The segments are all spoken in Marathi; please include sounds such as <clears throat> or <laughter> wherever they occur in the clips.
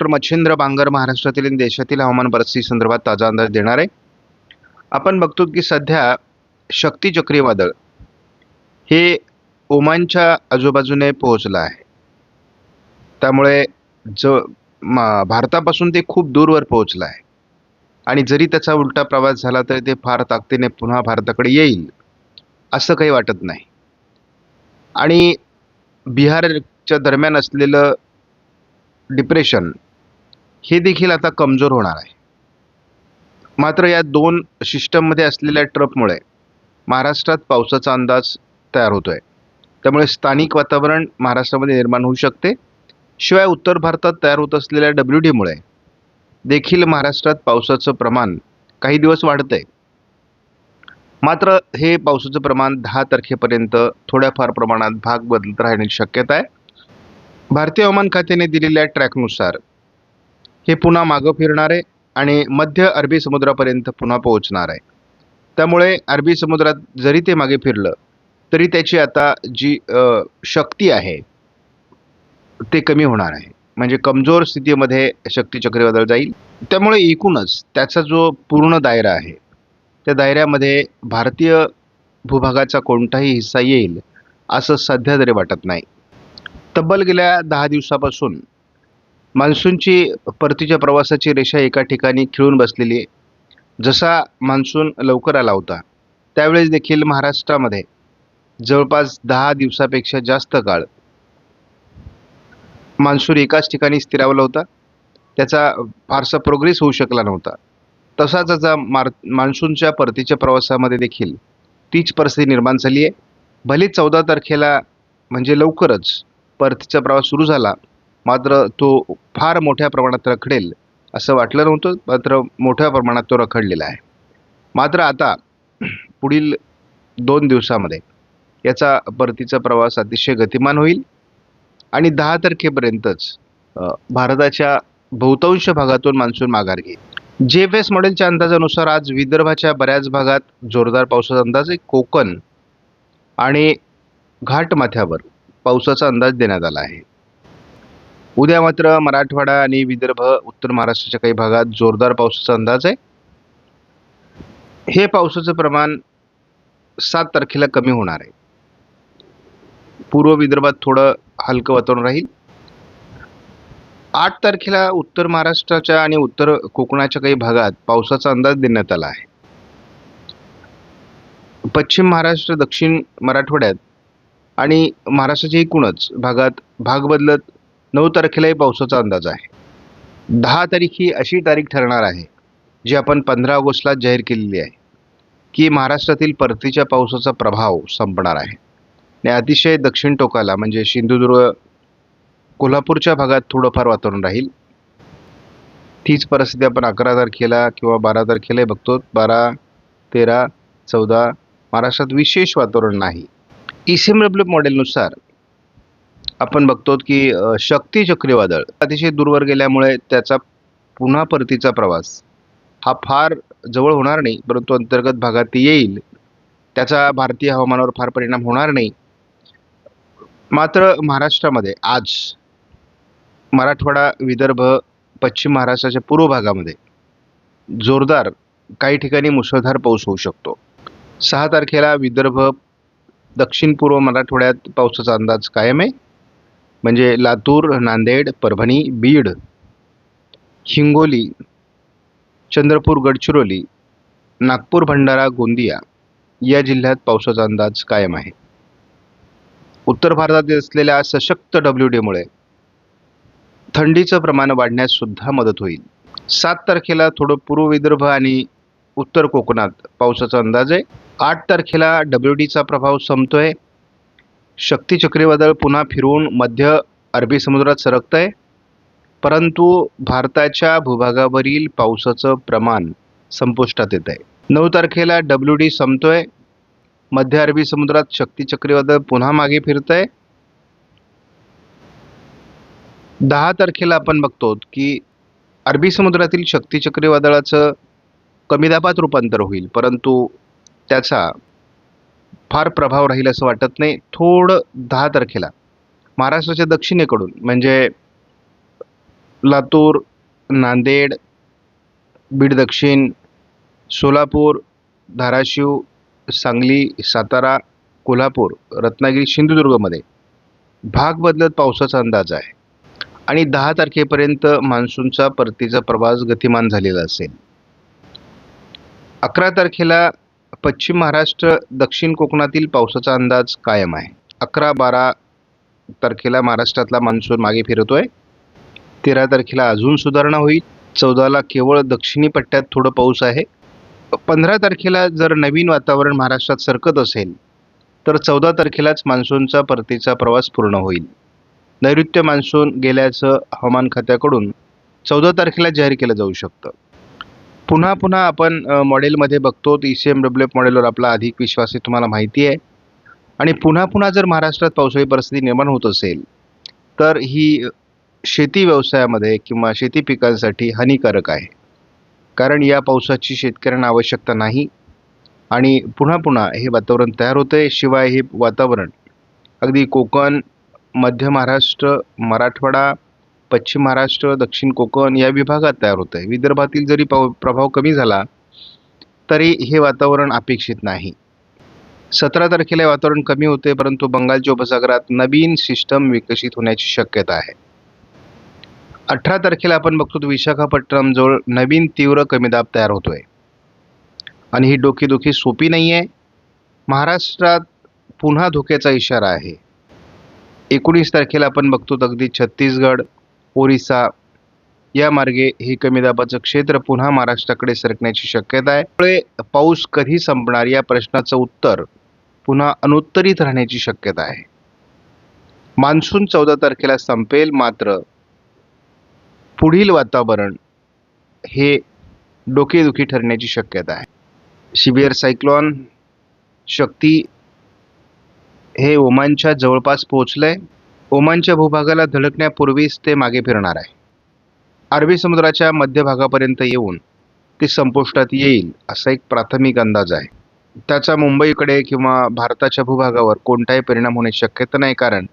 डॉक्टर मच्छिंद्र बांगर महाराष्ट्रातील आणि देशातील हवामान परिस्थिती संदर्भात ताजा अंदाज देणार आहे. आपण बघतो की सध्या शक्ती चक्रीवादळ हे ओमानच्या आजूबाजूने पोहोचलं आहे. त्यामुळे ज मा- भारतापासून ते खूप दूरवर पोहोचलं आहे. आणि जरी त्याचा उलटा प्रवास झाला तरी ते फार ताकदीने पुन्हा भारताकडे येईल असं काही वाटत नाही. आणि बिहारच्या दरम्यान असलेलं डिप्रेशन हे देखील आता कमजोर होणार आहे. मात्र या दोन सिस्टममध्ये असलेल्या ट्रपमुळे महाराष्ट्रात पावसाचा अंदाज तयार होतो आहे त्यामुळे स्थानिक वातावरण महाराष्ट्रामध्ये निर्माण होऊ शकते. शिवाय उत्तर भारतात तयार होत असलेल्या डब्ल्यू डीमुळे देखील महाराष्ट्रात पावसाचं प्रमाण काही दिवस वाढतंय. मात्र हे पावसाचं प्रमाण दहा तारखेपर्यंत थोड्याफार प्रमाणात भाग बदलत राहण्याची शक्यता आहे. भारतीय हवामान खात्याने दिलेल्या ट्रॅकनुसार हे पुन्हा मागं फिरणार आहे आणि मध्य अरबी समुद्रापर्यंत पुन्हा पोहोचणार. आहे त्यामुळे अरबी समुद्रात जरी ते मागे फिरलं तरी त्याची आता जी शक्ती आहे ते कमी होणार आहे. म्हणजे कमजोर स्थितीमध्ये शक्ती चक्रीवादळ जाईल. त्यामुळे एकूणच त्याचा जो पूर्ण दायरा आहे त्या दायऱ्यामध्ये भारतीय भूभागाचा कोणताही हिस्सा येईल असं सध्या तरी वाटत नाही. तब्बल गेल्या दहा दिवसापासून मान्सूनची परतीच्या प्रवासाची रेषा एका ठिकाणी खिळून बसलेली आहे. जसा मान्सून लवकर आला होता त्यावेळेस देखील महाराष्ट्रामध्ये जवळपास दहा दिवसापेक्षा जास्त काळ मान्सून एकाच ठिकाणी स्थिरावला होता. त्याचा फारसा प्रोग्रेस होऊ शकला नव्हता. तसाच आता मार मान्सूनच्या परतीच्या प्रवासामध्ये देखील तीच परिस्थिती निर्माण झाली आहे. भले चौदा तारखेला म्हणजे लवकरच परतीचा प्रवास सुरू झाला मात्र तो फार मोठ्या प्रमाणात रखडेल असं वाटलं नव्हतं मात्र मोठ्या प्रमाणात तो रखडलेला आहे. मात्र आता <clears throat> पुढील दोन दिवसामध्ये याचा परतीचा प्रवास अतिशय गतिमान होईल आणि दहा तारखेपर्यंतच भारताच्या बहुतांश भागातून मान्सून माघार घेईल. जे एफ एस मॉडेलच्या अंदाजानुसार आज विदर्भाच्या बऱ्याच भागात जोरदार पावसाचा अंदाज आहे. कोकण आणि घाटमाथ्यावर पावसाचा अंदाज देण्यात आला आहे. उद्या मात्र मराठवाडा आणि विदर्भ उत्तर महाराष्ट्राच्या काही भागात जोरदार पावसाचा अंदाज आहे. हे पावसाचं प्रमाण सात तारखेला कमी होणार आहे. पूर्व विदर्भात थोडं हलकं वातावरण राहील. आठ तारखेला उत्तर महाराष्ट्राच्या आणि उत्तर कोकणाच्या काही भागात पावसाचा अंदाज देण्यात आला आहे. पश्चिम महाराष्ट्र दक्षिण मराठवाड्यात आणि महाराष्ट्राच्या एकूणच भागात भाग बदलत नऊ तारखेलाही पावसाचा अंदाज आहे. दहा तारीख ही अशी तारीख ठरणार आहे जी आपण पंधरा ऑगस्टला जाहीर केलेली आहे की महाराष्ट्रातील परतीच्या पावसाचा प्रभाव संपणार आहे. आणि अतिशय दक्षिण टोकाला म्हणजे सिंधुदुर्ग कोल्हापूरच्या भागात थोडंफार वातावरण राहील. तीच परिस्थिती आपण अकरा तारखेला किंवा बारा तारखेलाही बघतो. बारा तेरा चौदा महाराष्ट्रात विशेष वातावरण नाही. ई सी एम डब्ल्यू मॉडेलनुसार आपण बघतो की शक्ती चक्रीवादळ अतिशय दूरवर गेल्यामुळे त्याचा पुन्हा परतीचा प्रवास हा फार जवळ होणार नाही परंतु अंतर्गत भागात ती येईल. त्याचा भारतीय हवामानावर फार परिणाम होणार नाही. मात्र महाराष्ट्रामध्ये आज मराठवाडा विदर्भ पश्चिम महाराष्ट्राच्या पूर्व भागामध्ये जोरदार काही ठिकाणी मुसळधार पाऊस होऊ शकतो. सहा तारखेला विदर्भ दक्षिण पूर्व मराठवाड्यात पावसाचा अंदाज कायम आहे. म्हणजे लातूर नांदेड परभणी बीड हिंगोली चंद्रपूर गडचिरोली नागपूर भंडारा गोंदिया या जिल्ह्यात पावसाचा अंदाज कायम आहे. उत्तर भारतात असलेल्या सशक्त डब्ल्यू डीमुळे थंडीचं प्रमाण वाढण्यास सुद्धा मदत होईल. सात तारखेला थोडं पूर्व विदर्भ आणि उत्तर कोकणात पावसाचा अंदाज आहे. आठ तारखेला डब्ल्यू डीचा प्रभाव संपतोय. शक्ती चक्रीवादळ पुन्हा फिरून मध्य अरबी समुद्रात सरकत आहे परंतु भारताच्या भूभागावरील पावसाचं प्रमाण संपुष्टात येत आहे नऊ तारखेला डब्ल्यू डी संपतोय मध्य अरबी समुद्रात शक्ती चक्रीवादळ पुन्हा मागे फिरत आहे दहा तारखेला आपण बघतो की अरबी समुद्रातील शक्ती चक्रीवादळाचं कमी दाबात रूपांतर होईल परंतु त्याचा फार प्रभाव राहील असं वाटत नाही. थोडं दहा तारखेला. महाराष्ट्राच्या दक्षिणेकडून म्हणजे लातूर नांदेड बीड दक्षिण सोलापूर धाराशिव सांगली सातारा कोल्हापूर रत्नागिरी सिंधुदुर्गमध्ये भाग बदलत पावसाचा अंदाज आहे. आणि दहा तारखेपर्यंत मान्सूनचा परतीचा प्रवास गतिमान झालेला असेल. अकरा तारखेला पश्चिम महाराष्ट्र दक्षिण कोकणातील पावसाचा अंदाज कायम आहे. अकरा बारा तारखेला महाराष्ट्रातला मान्सून मागे फिरतो आहे तेरा तारखेला अजून सुधारणा होईल. चौदाला केवळ दक्षिणी पट्ट्यात थोडं पाऊस आहे. पंधरा तारखेला जर नवीन वातावरण महाराष्ट्रात सरकत असेल तर चौदा तारखेलाच मान्सूनचा परतीचा प्रवास पूर्ण होईल. नैऋत्य मान्सून गेल्याचं हवामान खात्याकडून चौदा तारखेला जाहीर केलं जाऊ शकतं. पुन्हा पुन्हा आपण मॉडेलमध्ये बघतो E C M W F मॉडेलवर आपला अधिक विश्वास आहे तुम्हाला माहिती आहे. आणि पुन्हा पुन्हा जर महाराष्ट्रात पावसाळी परिस्थिती निर्माण होत असेल तर ही शेती व्यवसायामध्ये किंवा शेती पिकांसाठी हानिकारक आहे. कारण या पावसाची शेतकऱ्यांना आवश्यकता नाही. आणि पुन्हा पुन्हा हे वातावरण तयार होते. शिवाय हे वातावरण अगदी कोकण मध्य महाराष्ट्र मराठवाडा पश्चिम महाराष्ट्र दक्षिण कोकण या विभागात तयार होत आहे विदर्भातील जरी पाव प्रभाव कमी झाला तरी हे वातावरण अपेक्षित नाही. सतरा तारखेला हे वातावरण कमी होते परंतु बंगालच्या उपसागरात नवीन सिस्टम विकसित होण्याची शक्यता आहे. अठरा तारखेला आपण बघतो विशाखापट्टणमजवळ विशाखापट्टणम जवळ नवीन तीव्र कमी दाब तयार होतोय. आणि ही डोकेदुखी सोपी नाही आहे महाराष्ट्रात पुन्हा धोक्याचा इशारा आहे. एकोणीस तारखेला आपण बघतो अगदी छत्तीसगड ओरिसा. या मार्गे हे कमी दाबाचं क्षेत्र पुन्हा महाराष्ट्राकडे सरकण्याची शक्यता आहे. त्यामुळे पाऊस कधी संपणार या प्रश्नाचं उत्तर पुन्हा अनुत्तरित राहण्याची शक्यता आहे. मान्सून चौदा तारखेला संपेल मात्र पुढील वातावरण हे डोकेदुखी ठरण्याची शक्यता आहे. सिबियर सायक्लॉन शक्ती हे ओमानच्या जवळपास पोहोचलंय. ओमानच्या भूभागाला धडकण्यापूर्वीच ते मागे फिरणार आहे. अरबी समुद्राच्या मध्यभागापर्यंत येऊन ते संपुष्टात येईल असा एक प्राथमिक अंदाज आहे. त्याचा मुंबईकडे किंवा भारताच्या भूभागावर कोणताही परिणाम होण्याची शक्यता नाही कारण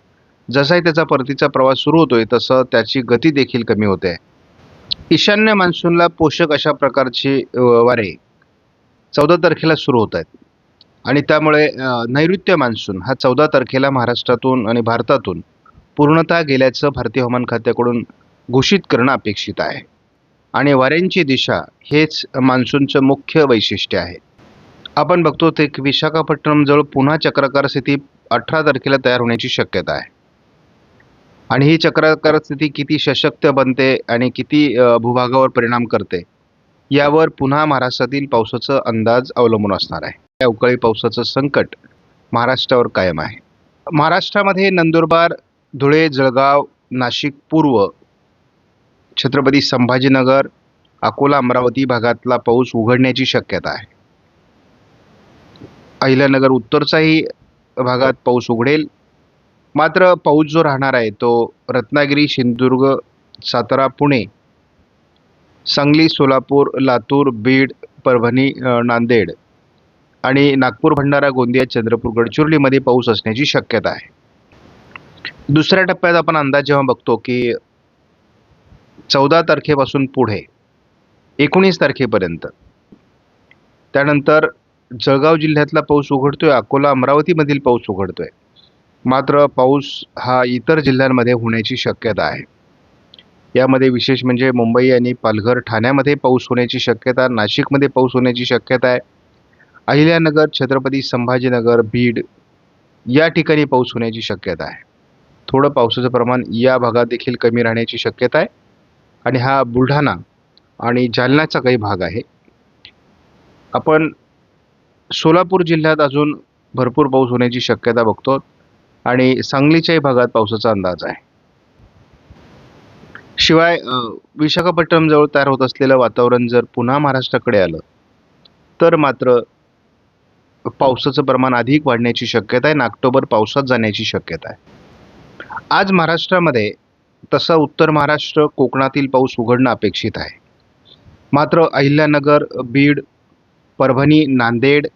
जसाही त्याचा परतीचा प्रवास सुरू होतोय तसं त्याची गती देखील कमी होते. ईशान्य मान्सूनला पोषक अशा प्रकारची वारे चौदा तारखेला सुरू होत आहेत. आणि त्यामुळे नैऋत्य मान्सून हा चौदा तारखेला महाराष्ट्रातून आणि भारतातून पूर्णतः गेल्याचं भारतीय हवामान खात्याकडून घोषित करणं अपेक्षित आहे. आणि वाऱ्यांची दिशा हेच मान्सूनचं मुख्य वैशिष्ट्य आहे. आपण बघतो ते की विशाखापट्टणमजवळ पुन्हा चक्राकार स्थिती अठरा तारखेला तयार होण्याची शक्यता आहे. आणि ही चक्राकार स्थिती किती सशक्त बनते आणि किती भूभागावर परिणाम करते यावर पुन्हा महाराष्ट्रातील पावसाचा अंदाज अवलंबून असणार आहे. या अवकाळी पावसाचं संकट महाराष्ट्रावर कायम आहे. महाराष्ट्रामध्ये नंदुरबार धुळे जळगाव नाशिक पूर्व छत्रपती संभाजीनगर अकोला अमरावती भागातला पाऊस उघडण्याची शक्यता आहे. अहिल्यानगर उत्तरचाही भागात पाऊस उघडेल. मात्र पाऊस जो राहणार आहे तो रत्नागिरी सिंधुदुर्ग सातारा पुणे सांगली सोलापूर लातूर बीड परभणी नांदेड आणि नागपूर भंडारा गोंदिया चंद्रपूर गडचिरोलीमध्ये पाऊस असण्याची शक्यता आहे. दुसऱ्या टप्प्यात आपण अंदाज जेव्हा बघतो की चौदा तारखेपासून पुढे एकोणीस तारखेपर्यंत त्यानंतर जळगाव जिल्ह्यातला पाऊस उघडतोय अकोला अमरावतीमधील पाऊस उघडतोय. मात्र पाऊस हा इतर जिल्ह्यांमध्ये होण्याची शक्यता आहे. यामध्ये विशेष म्हणजे मुंबई आणि पालघर ठाण्यामध्ये पाऊस होण्याची शक्यता नाशिकमध्ये पाऊस होण्याची शक्यता आहे. अहिल्यानगर छत्रपती संभाजीनगर बीड या ठिकाणी पाऊस होण्याची शक्यता आहे. थोडं पावसाचं प्रमाण या भागात देखील कमी राहण्याची शक्यता आहे. आणि हा बुलढाणा आणि जालन्याचा काही भाग आहे. आपण सोलापूर जिल्ह्यात अजून भरपूर पाऊस होण्याची शक्यता बघतो आणि सांगलीच्याही भागात पावसाचा अंदाज आहे. शिवाय विशाखापट्टणमजवळ तयार होत असलेलं वातावरण जर पुन्हा महाराष्ट्राकडे आलं तर मात्र पावसाचं प्रमाण अधिक वाढण्याची शक्यता आहे आणि ऑक्टोबर पावसात जाण्याची शक्यता आहे. आज महाराष्ट्रामध्ये तसा उत्तर महाराष्ट्र कोकणातील पाऊस उघडणं अपेक्षित आहे. मात्र अहिल्यानगर बीड परभणी नांदेड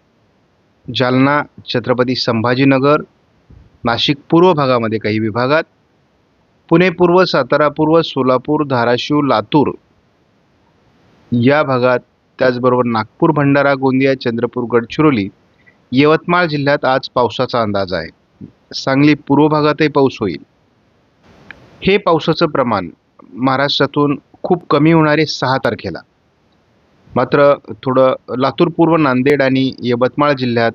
जालना छत्रपती संभाजीनगर नाशिक पूर्व भागामध्ये काही विभागात पुणे पूर्व सातारा पूर्व सोलापूर धाराशिव लातूर या भागात त्याचबरोबर नागपूर भंडारा गोंदिया चंद्रपूर गडचिरोली यवतमाळ जिल्ह्यात आज पावसाचा अंदाज आहे. सांगली पूर्व भागातही पाऊस होईल. हे पावसाचं प्रमाण महाराष्ट्रातून खूप कमी होणारे सहा तारखेला. मात्र थोडं लातूर पूर्व नांदेड आणि यवतमाळ जिल्ह्यात